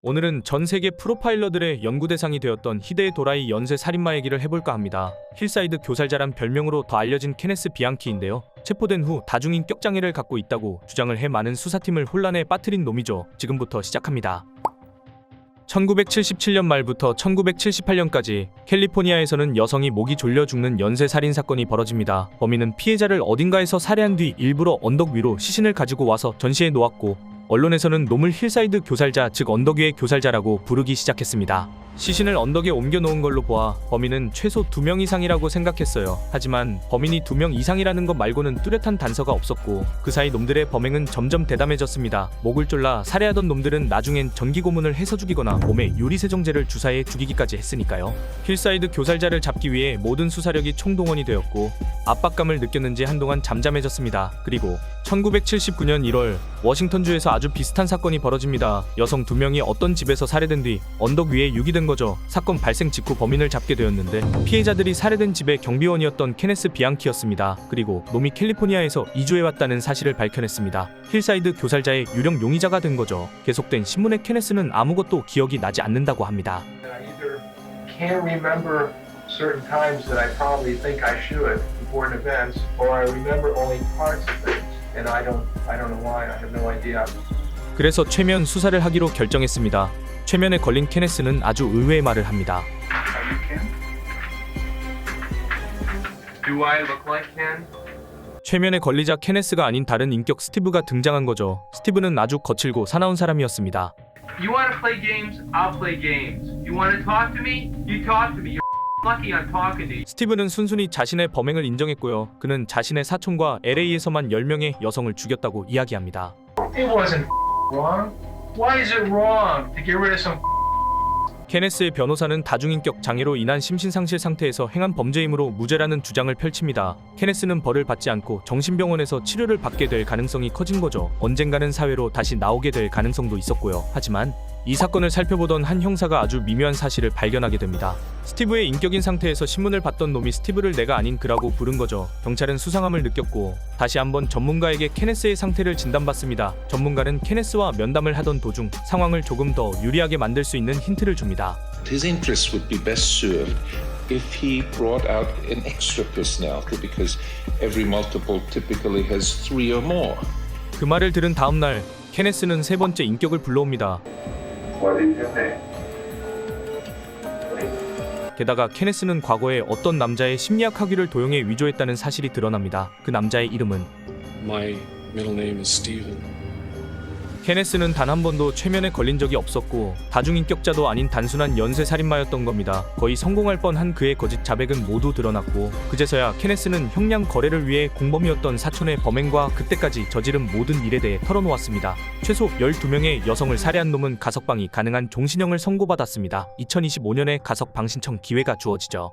오늘은 전 세계 프로파일러들의 연구 대상이 되었던 히데의 도라이 연쇄 살인마 얘기를 해볼까 합니다. 힐사이드 교살자란 별명으로 더 알려진 케네스 비앙키인데요. 체포된 후 다중인격 장애를 갖고 있다고 주장을 해 많은 수사팀을 혼란에 빠뜨린 놈이죠. 지금부터 시작합니다. 1977년 말부터 1978년까지 캘리포니아에서는 여성이 목이 졸려 죽는 연쇄 살인 사건이 벌어집니다. 범인은 피해자를 어딘가에서 살해한 뒤 일부러 언덕 위로 시신을 가지고 와서 전시해 놓았고 언론에서는 놈을 힐사이드 교살자 즉 언덕 위의 교살자라고 부르기 시작했습니다. 시신을 언덕에 옮겨 놓은 걸로 보아 범인은 최소 2명 이상이라고 생각했어요. 하지만 범인이 2명 이상이라는 것 말고는 뚜렷한 단서가 없었고 그 사이 놈들의 범행은 점점 대담해졌습니다. 목을 졸라 살해하던 놈들은 나중엔 전기 고문을 해서 죽이거나 몸에 유리세정제를 주사해 죽이기까지 했으니까요. 힐사이드 교살자를 잡기 위해 모든 수사력이 총동원이 되었고 압박감을 느꼈는지 한동안 잠잠해졌습니다. 그리고 1979년 1월 워싱턴주에서 아주 비슷한 사건이 벌어집니다. 여성 두 명이 어떤 집에서 살해된 뒤 언덕 위에 유기된 거죠. 사건 발생 직후 범인을 잡게 되었는데 피해자들이 살해된 집의 경비원이었던 케네스 비앙키였습니다. 그리고 놈이 캘리포니아에서 이주해 왔다는 사실을 밝혀냈습니다. 힐사이드 교살자의 유령 용의자가 된 거죠. 계속된 신문의 케네스는 아무것도 기억이 나지 않는다고 합니다. I either can remember certain times that I probably think I should, important events, or I remember only parts of things, and I don't, I don't know why. I have no idea. 그래서 최면 수사를 하기로 결정했습니다. 최면에 걸린 케네스는 아주 의외의 말을 합니다. Are you Ken? Do I look like Ken? 최면에 걸리자 케네스가 아닌 다른 인격 스티브가 등장한 거죠. 스티브는 아주 거칠고 사나운 사람이었습니다. You want to play games? I'll play games. You want to talk to me? You talk to me. You're lucky I'm talking to you. 스티브는 순순히 자신의 범행을 인정했고요. 그는 자신의 사촌과 LA에서만 10명의 여성을 죽였다고 이야기합니다. It wasn't wrong. Why is it wrong to get rid of some 케네스의 변호사는 다중인격 장애로 인한 심신상실 상태에서 행한 범죄이므로 무죄라는 주장을 펼칩니다. 케네스는 벌을 받지 않고 정신병원에서 치료를 받게 될 가능성이 커진 거죠. 언젠가는 사회로 다시 나오게 될 가능성도 있었고요. 하지만 이 사건을 살펴보던 한 형사가 아주 미묘한 사실을 발견하게 됩니다. 스티브의 인격인 상태에서 신문을 봤던 놈이 스티브를 내가 아닌 그라고 부른 거죠. 경찰은 수상함을 느꼈고 다시 한번 전문가에게 케네스의 상태를 진단받습니다. 전문가는 케네스와 면담을 하던 도중 상황을 조금 더 유리하게 만들 수 있는 힌트를 줍니다. His interests would be best served if he brought out an extra personality because every multiple typically has three or more. 그 말을 들은 다음 날 케네스는 세 번째 인격을 불러옵니다. What is your name? 게다가 케네스는 과거에 어떤 남자의 심리학 학위를 도용해 위조했다는 사실이 드러납니다. 그 남자의 이름은 My middle name is Steven. 케네스는 단 한 번도 최면에 걸린 적이 없었고 다중인격자도 아닌 단순한 연쇄 살인마였던 겁니다. 거의 성공할 뻔한 그의 거짓 자백은 모두 드러났고 그제서야 케네스는 형량 거래를 위해 공범이었던 사촌의 범행과 그때까지 저지른 모든 일에 대해 털어놓았습니다. 최소 12명의 여성을 살해한 놈은 가석방이 가능한 종신형을 선고받았습니다. 2025년에 가석방 신청 기회가 주어지죠.